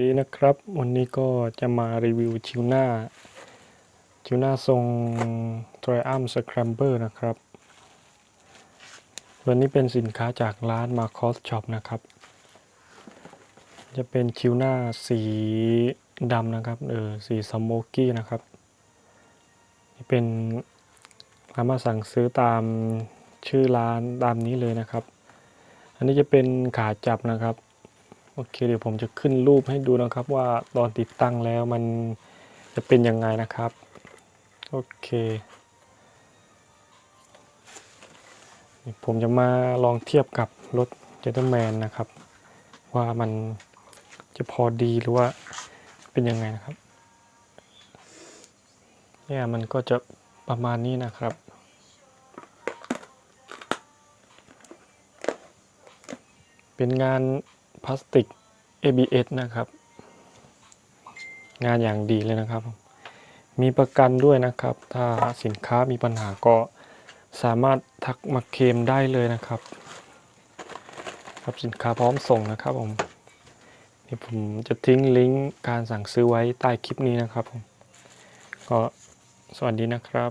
ดีนะครับ วันนี้ก็จะมารีวิวชิวน่าชิวน่าทรงทร i อัมสครัมเบอร์นะครับ วันนี้เป็นสินค้าจากร้านมาคอสช็อปนะครับ จะเป็นชิวน่าสีดำนะครับ เออ สีสโมกี้นะครับนี่เป็นสามารถสั่งซื้อตามชื่อร้านตามนี้เลยนะครับ อันนี้จะเป็นขาจับนะครับ โอเคเดี๋ยวผมจะขึ้นรูปให้ดูนะครับว่าตอนติดตั้งแล้วมันจะเป็นยังไงนะครับ โอเค ผมจะมาลองเทียบกับรถเจตแมนนะครับ ว่ามันจะพอดีหรือว่าเป็นยังไงนะครับ เนี่ยมันก็จะประมาณนี้นะครับเป็นงาน พลาสติก ABS นะครับ งานอย่างดีเลยนะครับ มีประกันด้วยนะครับ ถ้าสินค้ามีปัญหาก็สามารถทักมาเคลมได้เลยนะครับ ครับสินค้าพร้อมส่งนะครับผมนี่ผมจะทิ้งลิงก์การสั่งซื้อไว้ใต้คลิปนี้นะครับผมก็สวัสดีนะครับ